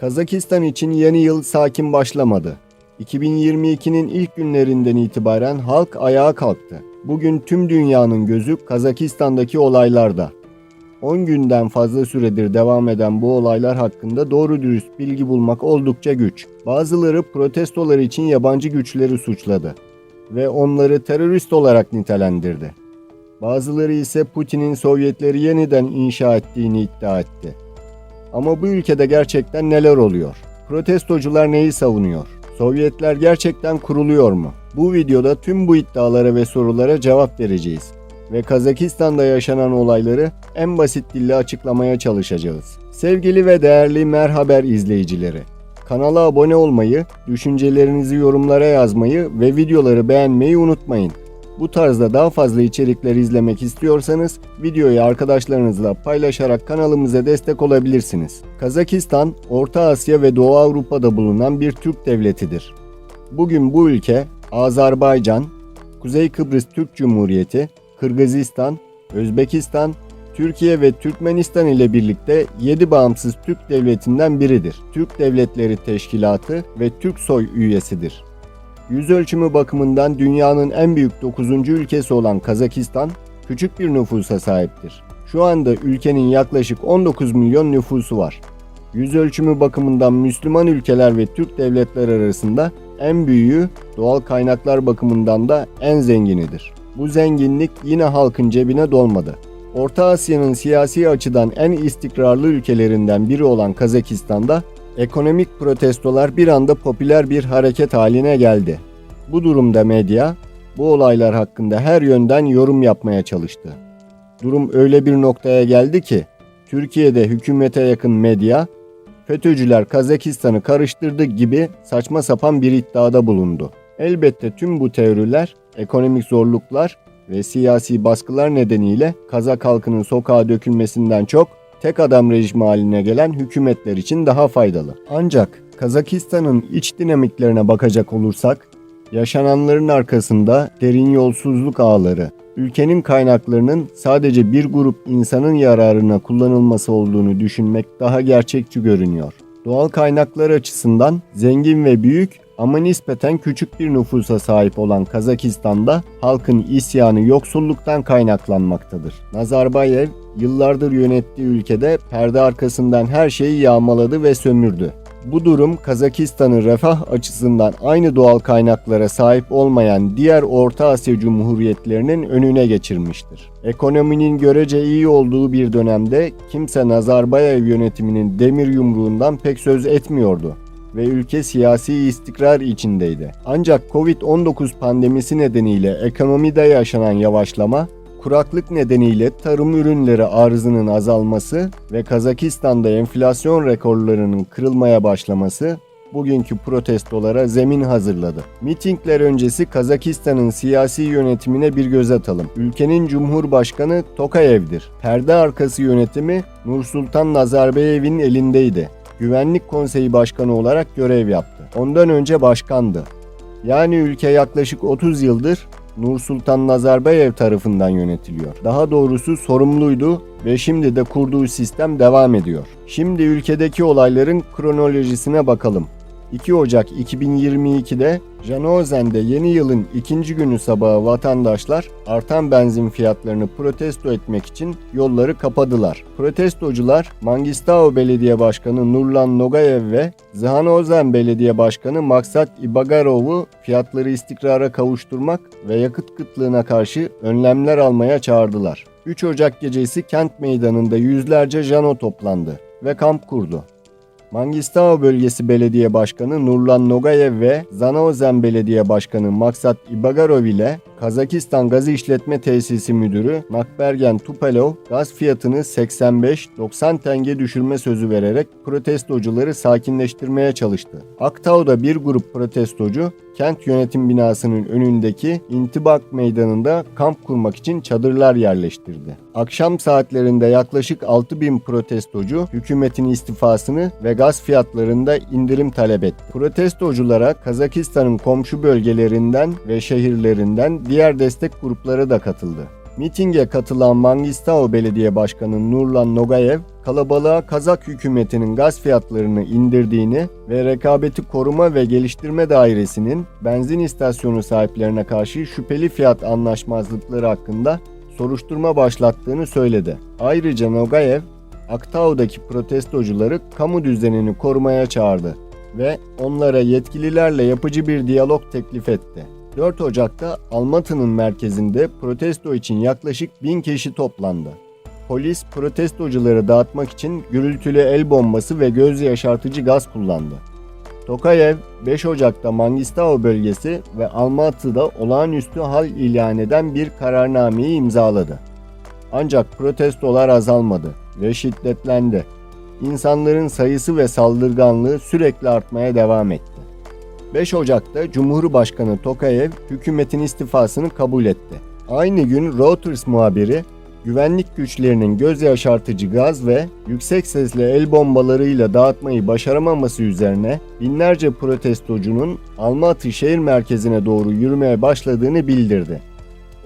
Kazakistan için yeni yıl sakin başlamadı. 2022'nin ilk günlerinden itibaren halk ayağa kalktı. Bugün tüm dünyanın gözü Kazakistan'daki olaylarda. 10 günden fazla süredir devam eden bu olaylar hakkında doğru dürüst bilgi bulmak oldukça güç. Bazıları protestolar için yabancı güçleri suçladı ve onları terörist olarak nitelendirdi. Bazıları ise Putin'in Sovyetleri yeniden inşa ettiğini iddia etti. Ama bu ülkede gerçekten neler oluyor? Protestocular neyi savunuyor? Sovyetler gerçekten kuruluyor mu? Bu videoda tüm bu iddialara ve sorulara cevap vereceğiz ve Kazakistan'da yaşanan olayları en basit dille açıklamaya çalışacağız. Sevgili ve değerli Merhaber izleyicileri, kanala abone olmayı, düşüncelerinizi yorumlara yazmayı ve videoları beğenmeyi unutmayın. Bu tarzda daha fazla içerikler izlemek istiyorsanız videoyu arkadaşlarınızla paylaşarak kanalımıza destek olabilirsiniz. Kazakistan, Orta Asya ve Doğu Avrupa'da bulunan bir Türk devletidir. Bugün bu ülke Azerbaycan, Kuzey Kıbrıs Türk Cumhuriyeti, Kırgızistan, Özbekistan, Türkiye ve Türkmenistan ile birlikte 7 bağımsız Türk devletinden biridir. Türk Devletleri Teşkilatı ve Türk Soy üyesidir. Yüz ölçümü bakımından dünyanın en büyük 9. ülkesi olan Kazakistan, küçük bir nüfusa sahiptir. Şu anda ülkenin yaklaşık 19 milyon nüfusu var. Yüz ölçümü bakımından Müslüman ülkeler ve Türk devletler arasında en büyüğü, doğal kaynaklar bakımından da en zenginidir. Bu zenginlik yine halkın cebine dolmadı. Orta Asya'nın siyasi açıdan en istikrarlı ülkelerinden biri olan Kazakistan'da ekonomik protestolar bir anda popüler bir hareket haline geldi. Bu durumda medya bu olaylar hakkında her yönden yorum yapmaya çalıştı. Durum öyle bir noktaya geldi ki Türkiye'de hükümete yakın medya FETÖ'cüler Kazakistan'ı karıştırdı gibi saçma sapan bir iddiada bulundu. Elbette tüm bu teoriler ekonomik zorluklar ve siyasi baskılar nedeniyle Kazak halkının sokağa dökülmesinden çok tek adam rejimi haline gelen hükümetler için daha faydalı. Ancak Kazakistan'ın iç dinamiklerine bakacak olursak, yaşananların arkasında derin yolsuzluk ağları, ülkenin kaynaklarının sadece bir grup insanın yararına kullanılması olduğunu düşünmek daha gerçekçi görünüyor. Doğal kaynaklar açısından zengin ve büyük ama nispeten küçük bir nüfusa sahip olan Kazakistan'da halkın isyanı yoksulluktan kaynaklanmaktadır. Nazarbayev yıllardır yönettiği ülkede perde arkasından her şeyi yağmaladı ve sömürdü. Bu durum Kazakistan'ın refah açısından aynı doğal kaynaklara sahip olmayan diğer Orta Asya Cumhuriyetlerinin önüne geçirmiştir. Ekonominin görece iyi olduğu bir dönemde kimse Nazarbayev yönetiminin demir yumruğundan pek söz etmiyordu ve ülke siyasi istikrar içindeydi. Ancak Covid-19 pandemisi nedeniyle ekonomide yaşanan yavaşlama, kuraklık nedeniyle tarım ürünleri arzının azalması ve Kazakistan'da enflasyon rekorlarının kırılmaya başlaması bugünkü protestolara zemin hazırladı. Mitingler öncesi Kazakistan'ın siyasi yönetimine bir göz atalım. Ülkenin Cumhurbaşkanı Tokayev'dir. Perde arkası yönetimi Nursultan Nazarbayev'in elindeydi. Güvenlik Konseyi Başkanı olarak görev yaptı. Ondan önce başkandı. Yani ülke yaklaşık 30 yıldır Nursultan Nazarbayev tarafından yönetiliyor. Daha doğrusu sorumluydu ve şimdi de kurduğu sistem devam ediyor. Şimdi ülkedeki olayların kronolojisine bakalım. 2 Ocak 2022'de Janozen'de yeni yılın ikinci günü sabahı vatandaşlar artan benzin fiyatlarını protesto etmek için yolları kapadılar. Protestocular Mangistau Belediye Başkanı Nurlan Nogayev ve Zhanozen Belediye Başkanı Maksat Ibagarov'u fiyatları istikrara kavuşturmak ve yakıt kıtlığına karşı önlemler almaya çağırdılar. 3 Ocak gecesi kent meydanında yüzlerce jano toplandı ve kamp kurdu. Mangistau Bölgesi Belediye Başkanı Nurlan Nogayev ve Zanaozen Belediye Başkanı Maksat Ibagarov ile Kazakistan Gazı İşletme Tesisi Müdürü Nakbergen Tupalov gaz fiyatını 85-90 tenge düşürme sözü vererek protestocuları sakinleştirmeye çalıştı. Aktau'da bir grup protestocu kent yönetim binasının önündeki İntibak Meydanı'nda kamp kurmak için çadırlar yerleştirdi. Akşam saatlerinde yaklaşık 6000 protestocu hükümetin istifasını ve gaz fiyatlarında indirim talep etti. Protestoculara Kazakistan'ın komşu bölgelerinden ve şehirlerinden diğer destek grupları da katıldı. Mitinge katılan Mangistau Belediye Başkanı Nurlan Nogayev, kalabalığa Kazak hükümetinin gaz fiyatlarını indirdiğini ve rekabeti koruma ve geliştirme dairesinin benzin istasyonu sahiplerine karşı şüpheli fiyat anlaşmazlıkları hakkında soruşturma başlattığını söyledi. Ayrıca Nogayev, Aktau'daki protestocuları kamu düzenini korumaya çağırdı ve onlara yetkililerle yapıcı bir diyalog teklif etti. 4 Ocak'ta Almatı'nın merkezinde protesto için yaklaşık 1000 kişi toplandı. Polis protestocuları dağıtmak için gürültülü el bombası ve göz yaşartıcı gaz kullandı. Tokayev 5 Ocak'ta Mangistau bölgesi ve Almatı'da olağanüstü hal ilan eden bir kararnameyi imzaladı. Ancak protestolar azalmadı ve şiddetlendi. İnsanların sayısı ve saldırganlığı sürekli artmaya devam etti. 5 Ocak'ta Cumhurbaşkanı Tokayev hükümetin istifasını kabul etti. Aynı gün Reuters muhabiri güvenlik güçlerinin göz yaşartıcı gaz ve yüksek sesli el bombalarıyla dağıtmayı başaramaması üzerine binlerce protestocunun Almatı şehir merkezine doğru yürümeye başladığını bildirdi.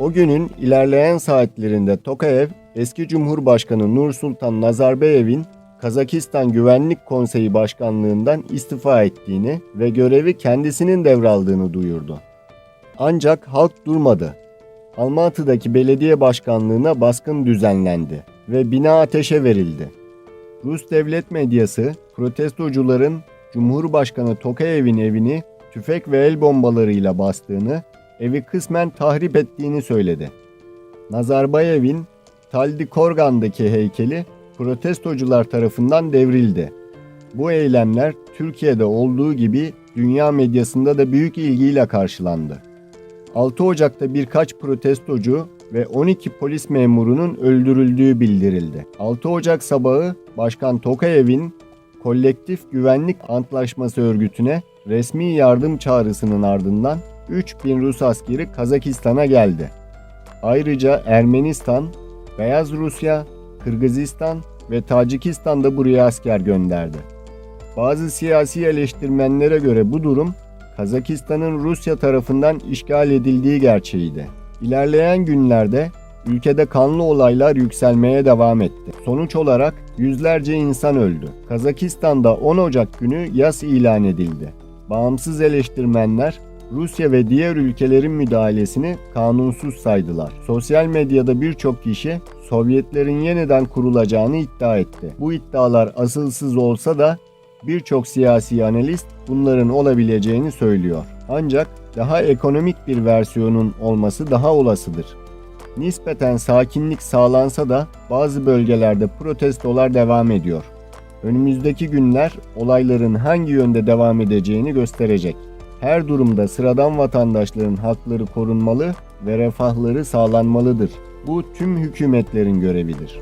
O günün ilerleyen saatlerinde Tokayev, eski Cumhurbaşkanı Nursultan Nazarbayev'in Kazakistan Güvenlik Konseyi Başkanlığından istifa ettiğini ve görevi kendisinin devraldığını duyurdu. Ancak halk durmadı. Almatı'daki belediye başkanlığına baskın düzenlendi ve bina ateşe verildi. Rus devlet medyası protestocuların Cumhurbaşkanı Tokayev'in evini tüfek ve el bombalarıyla bastığını, evi kısmen tahrip ettiğini söyledi. Nazarbayev'in Taldikorgan'daki heykeli protestocular tarafından devrildi. Bu eylemler Türkiye'de olduğu gibi dünya medyasında da büyük ilgiyle karşılandı. 6 Ocak'ta birkaç protestocu ve 12 polis memurunun öldürüldüğü bildirildi. 6 Ocak sabahı Başkan Tokayev'in Kolektif Güvenlik Antlaşması örgütüne resmi yardım çağrısının ardından 3000 Rus askeri Kazakistan'a geldi. Ayrıca Ermenistan, Beyaz Rusya, Kırgızistan ve Tacikistan da buraya asker gönderdi. Bazı siyasi eleştirmenlere göre bu durum Kazakistan'ın Rusya tarafından işgal edildiği gerçeğiydi. İlerleyen günlerde ülkede kanlı olaylar yükselmeye devam etti. Sonuç olarak yüzlerce insan öldü. Kazakistan'da 10 Ocak günü yas ilan edildi. Bağımsız eleştirmenler Rusya ve diğer ülkelerin müdahalesini kanunsuz saydılar. Sosyal medyada birçok kişi Sovyetlerin yeniden kurulacağını iddia etti. Bu iddialar asılsız olsa da birçok siyasi analist bunların olabileceğini söylüyor. Ancak daha ekonomik bir versiyonun olması daha olasıdır. Nispeten sakinlik sağlansa da bazı bölgelerde protestolar devam ediyor. Önümüzdeki günler olayların hangi yönde devam edeceğini gösterecek. Her durumda sıradan vatandaşların hakları korunmalı ve refahları sağlanmalıdır. Bu tüm hükümetlerin görevidir.